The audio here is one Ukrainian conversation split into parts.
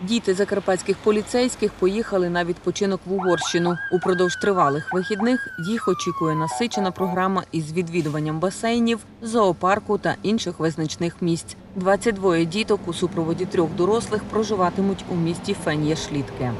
Діти закарпатських поліцейських поїхали на відпочинок в Угорщину. Упродовж тривалих вихідних їх очікує насичена програма із відвідуванням басейнів, зоопарку та інших визначних місць. 22 діток у супроводі трьох дорослих проживатимуть у місті Фен'єшлітке.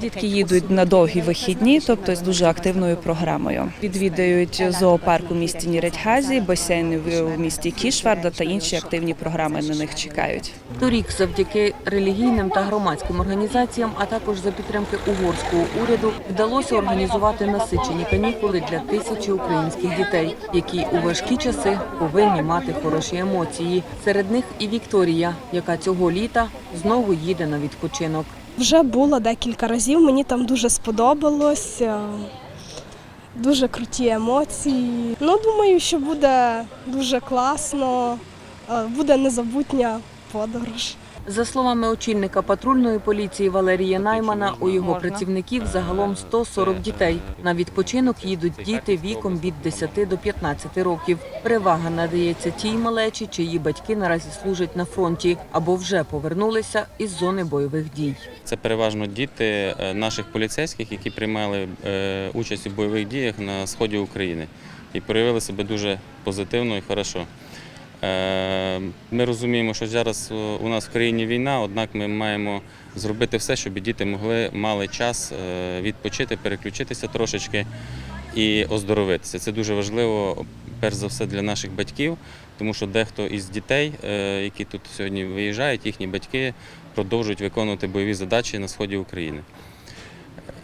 Дітки їдуть на довгі вихідні, тобто з дуже активною програмою. Відвідають зоопарк у місті Ніречгазі, басейн в місті Кішварда та інші активні програми на них чекають. Торік, завдяки релігійним та громадським організаціям, а також за підтримки угорського уряду, вдалося організувати насичені канікули для тисячі українських дітей, які у важкі часи повинні мати хороші емоції. Серед них і Вікторія, яка цього літа знову їде на відпочинок. Вже було декілька разів, мені там дуже сподобалось. е, Дуже круті емоції. Ну, думаю, що буде дуже класно, е, буде незабутня подорож. За словами очільника патрульної поліції Валерія Наймана, у його працівників загалом 140 дітей. На відпочинок їдуть діти віком від 10 до 15 років. Перевага надається тій малечі, чиї батьки наразі служать на фронті або вже повернулися із зони бойових дій. Це переважно діти е, наших поліцейських, які приймали е, участь у бойових діях на сході України і проявили себе дуже позитивно і хорошо. Е, Ми розуміємо, що зараз е, у нас в країні війна, однак ми маємо зробити все, щоб діти могли мали час е, відпочити, переключитися трошечки і оздоровитися. Це дуже важливо, перш за все, для наших батьків, тому що дехто із дітей, які тут сьогодні виїжджають, їхні батьки продовжують виконувати бойові задачі на сході України.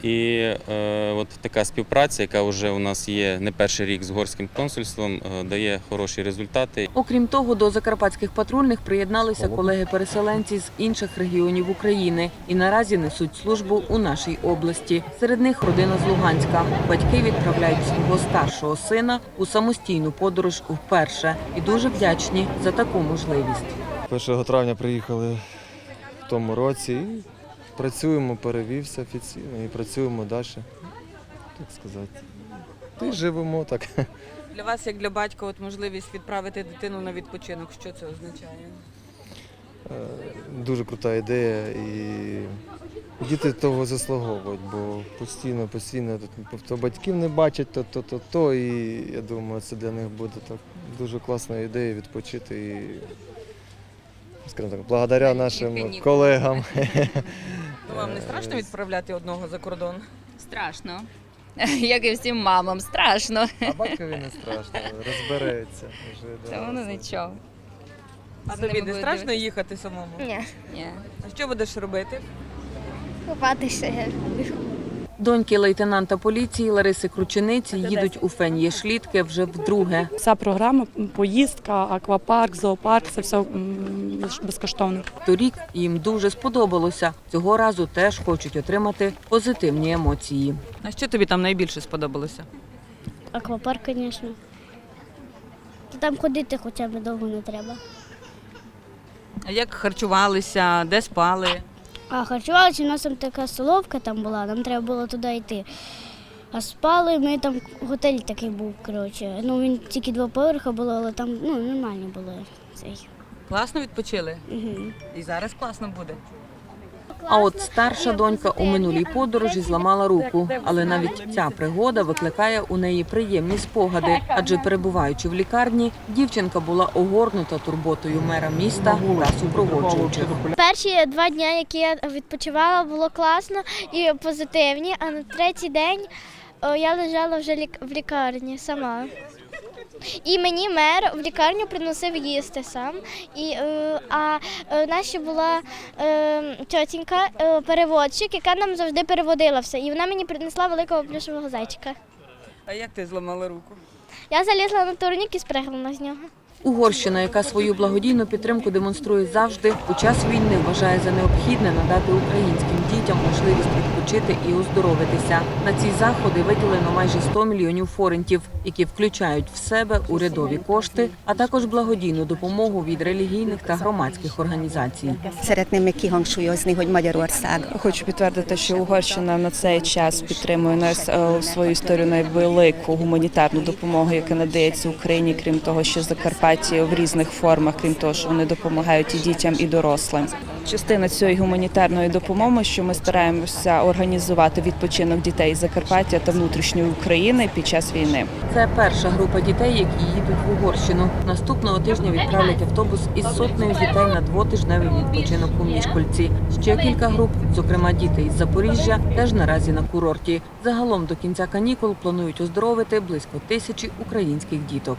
І е, от така співпраця, яка вже у нас є не перший рік з горським консульством, е, дає хороші результати. Окрім того, до закарпатських патрульних приєдналися колеги-переселенці з інших регіонів України і наразі несуть службу у нашій області. Серед них родина з Луганська. Батьки відправляють свого старшого сина у самостійну подорож вперше і дуже вдячні за таку можливість. 1 травня приїхали в тому році і працюємо, перевівся офіційно і працюємо далі, так сказати. Й живемо так. Для вас, як для батька, от можливість відправити дитину на відпочинок. Що це означає? Е, Дуже крута ідея і діти того заслуговують, бо постійно, постійно то батьків не бачать, то, то, то, то. І я думаю, це для них буде так дуже класна ідея відпочити і, скажімо так, благодаря нашим колегам. Вам не страшно відправляти одного за кордон? Страшно. Як і всім мамам, страшно. А батькові не страшно, розбереться вже. да. Та воно нічого. А тобі не страшно дивитися. їхати самому? Ні, Ні. А що будеш робити? купатися. Доньки лейтенанта поліції Лариси Кручениці їдуть у Фен'єшлітке вже вдруге. Вся програма, поїздка, аквапарк, зоопарк це все безкоштовно. Торік їм дуже сподобалося. Цього разу теж хочуть отримати позитивні емоції. А що тобі там найбільше сподобалося? Аквапарк, звісно. Там ходити хоча б довго не треба. А як харчувалися, де спали? А харчувалися, у нас там така столовка там була, нам треба було туди йти. А спали ми там, готель такий був, коротше. Ну він тільки два поверхи було, але там ну, нормально було цей. Класно відпочили? Угу. І зараз класно буде. А от старша донька у минулій подорожі зламала руку, але навіть ця пригода викликає у неї приємні спогади, адже перебуваючи в лікарні, дівчинка була огорнута турботою мера міста та супроводжуючих. Перші два дні, які я відпочивала, було класно і позитивні. А на третій день я лежала вже в лікарні сама. І мені мер в лікарню приносив їсти сам. І, е, а наша у була е, тітенька, е, переводчик, яка нам завжди переводила все. І вона мені принесла великого плюшевого зайчика. А як ти зламала руку? Я залізла на турнік і спригнула з нього. Угорщина, яка свою благодійну підтримку демонструє завжди, у час війни вважає за необхідне надати українським дітям можливість відпочити і оздоровитися. На ці заходи виділено майже 100 мільйонів форентів, які включають в себе урядові кошти, а також благодійну допомогу від релігійних та громадських організацій. Hogy Magyarország Хочу підтвердити, що Угорщина на цей час підтримує нас е, свою історію найвелику гуманітарну допомогу, яка надається Україні, крім того, що Закарпаття в різних формах, крім того, що вони допомагають і дітям, і дорослим. Частина цієї гуманітарної допомоги, що ми стараємося організувати відпочинок дітей Закарпаття та внутрішньої України під час війни. Це перша група дітей, які їдуть в Угорщину. Наступного тижня відправлять автобус із сотнею дітей на двотижневий відпочинок у Мішкольці. Ще кілька груп, зокрема діти із Запоріжжя, теж наразі на курорті. Загалом до кінця канікул планують оздоровити близько тисячі українських діток.